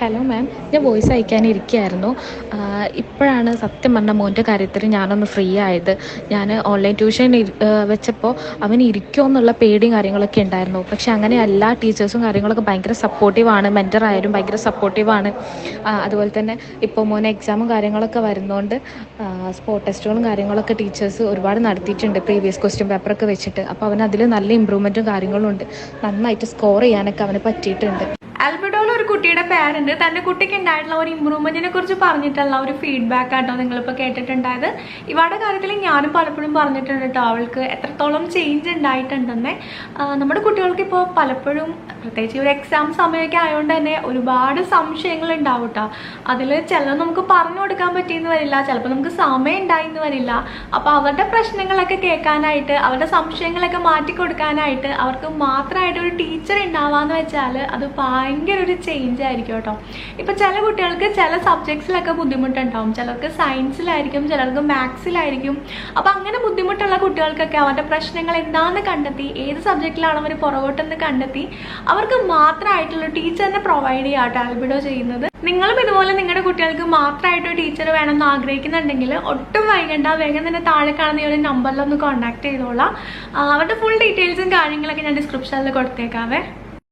Hello ma'am ഞാൻ voice അയക്കാനിരിക്കുകയായിരുന്നു ഇപ്പോഴാണ് സത്യം പറഞ്ഞ മോന്റെ കാര്യത്തിൽ ഞാനൊന്ന് ഫ്രീ ആയത്. ഞാൻ ഓൺലൈൻ ട്യൂഷൻ വെച്ചപ്പോൾ അവൻ ഇരിക്കുമോ എന്നുള്ള പേടിയും കാര്യങ്ങളൊക്കെ ഉണ്ടായിരുന്നു. പക്ഷെ അങ്ങനെയല്ല ടീച്ചേഴ്സും കാര്യങ്ങളൊക്കെ ഭയങ്കര സപ്പോർട്ടീവാണ് മെന്റർ ആയാലും ഭയങ്കര സപ്പോർട്ടീവാണ് അതുപോലെ തന്നെ ഇപ്പോൾ മോനെ എക്സാമും കാര്യങ്ങളൊക്കെ വരുന്നതുകൊണ്ട് സ്പോട്ട് ടെസ്റ്റുകളും കാര്യങ്ങളൊക്കെ ടീച്ചേഴ്സ് ഒരുപാട് നടത്തിയിട്ടുണ്ട്. പ്രീവിയസ് ക്വസ്റ്റ്യൻ പേപ്പറൊക്കെ വെച്ചിട്ട്. അപ്പോൾ അവൻ അതിൽ നല്ല ഇമ്പ്രൂവ്മെന്റും കാര്യങ്ങളും ഉണ്ട്. നന്നായിട്ട് സ്കോർ ചെയ്യാനൊക്കെ അവന് പറ്റിയിട്ടുണ്ട്. ആൽബർട്ടോയിൽ ഒരു കുട്ടിയുടെ പേരന്റ് തന്റെ കുട്ടിക്ക് ഉണ്ടായിട്ടുള്ള ഒരു ഇമ്പ്രൂവ്മെന്റിനെ കുറിച്ച് പറഞ്ഞിട്ടുള്ള ഒരു ഫീഡ്ബാക്ക് ആട്ടോ നിങ്ങളിപ്പോൾ കേട്ടിട്ടുണ്ടായത്. ഇവാടെ കാര്യത്തിൽ ഞാനും പലപ്പോഴും പറഞ്ഞിട്ടുണ്ട് കേട്ടോ അവൾക്ക് എത്രത്തോളം ചേഞ്ച് ഉണ്ടായിട്ടുണ്ടെന്ന്. നമ്മുടെ കുട്ടികൾക്ക് ഇപ്പോൾ പലപ്പോഴും പ്രത്യേകിച്ച് ഒരു എക്സാം സമയമൊക്കെ ആയതുകൊണ്ട് തന്നെ ഒരുപാട് സംശയങ്ങൾ ഉണ്ടാവും കേട്ടോ അതിൽ ചിലത് നമുക്ക് പറഞ്ഞു കൊടുക്കാൻ പറ്റിയെന്ന് വരില്ല ചിലപ്പോൾ നമുക്ക് സമയം ഉണ്ടായിന്ന് വരില്ല. അപ്പോൾ അവരുടെ പ്രശ്നങ്ങളൊക്കെ കേൾക്കാനായിട്ട് അവരുടെ സംശയങ്ങളൊക്കെ മാറ്റി കൊടുക്കാനായിട്ട് അവർക്ക് മാത്രമായിട്ട് ഒരു ടീച്ചർ ഉണ്ടാവാന്ന് വെച്ചാൽ അത് ഭയങ്കര ഒരു ചേഞ്ച് ആയിരിക്കും കേട്ടോ. ഇപ്പം ചില കുട്ടികൾക്ക് ചില സബ്ജക്ട്സിലൊക്കെ ബുദ്ധിമുട്ടുണ്ടാവും. ചിലർക്ക് സയൻസിലായിരിക്കും ചിലർക്ക് മാത്സിലായിരിക്കും അപ്പം അങ്ങനെ ബുദ്ധിമുട്ടുള്ള കുട്ടികൾക്കൊക്കെ അവരുടെ പ്രശ്നങ്ങൾ എന്താണെന്ന് കണ്ടെത്തി ഏത് സബ്ജക്റ്റിലാണ് അവർ പുറകോട്ടെന്ന് കണ്ടെത്തി അവർക്ക് മാത്രമായിട്ടുള്ള ടീച്ചറിനെ പ്രൊവൈഡ് ചെയ്യാം കേട്ടോ ആൽബിഡോ ചെയ്യുന്നത്. നിങ്ങളും ഇതുപോലെ നിങ്ങളുടെ കുട്ടികൾക്ക് മാത്രമായിട്ട് ടീച്ചർ വേണമെന്ന് ആഗ്രഹിക്കുന്നുണ്ടെങ്കിൽ ഒട്ടും വൈകണ്ട. വേഗം തന്നെ താഴെ കാണുന്ന ഈ ഒരു നമ്പറിലൊന്ന് കോൺടാക്ട് ചെയ്തോളാം. അവരുടെ ഫുൾ ഡീറ്റെയിൽസും കാര്യങ്ങളൊക്കെ ഞാൻ ഡിസ്ക്രിപ്ഷനിൽ കൊടുത്തേക്കാവേ.